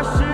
I should.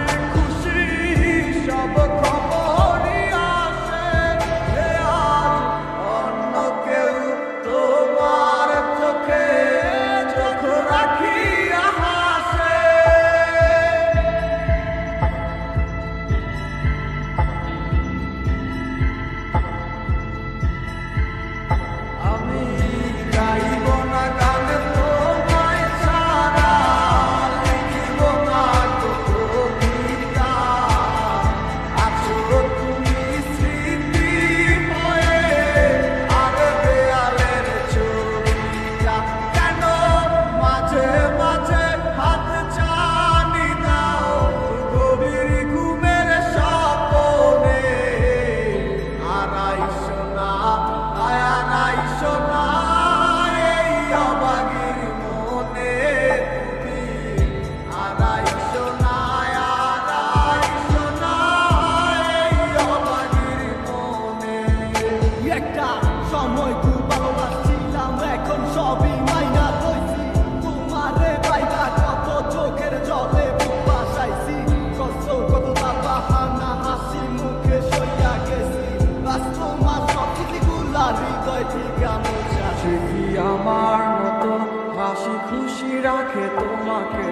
হাসি কয় ঠিকা মোছা সে কি আমার মতো হাসি খুশি রাখে তোমাকে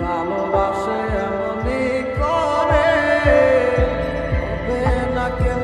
ভালোবাসে এমনই করে না কেউ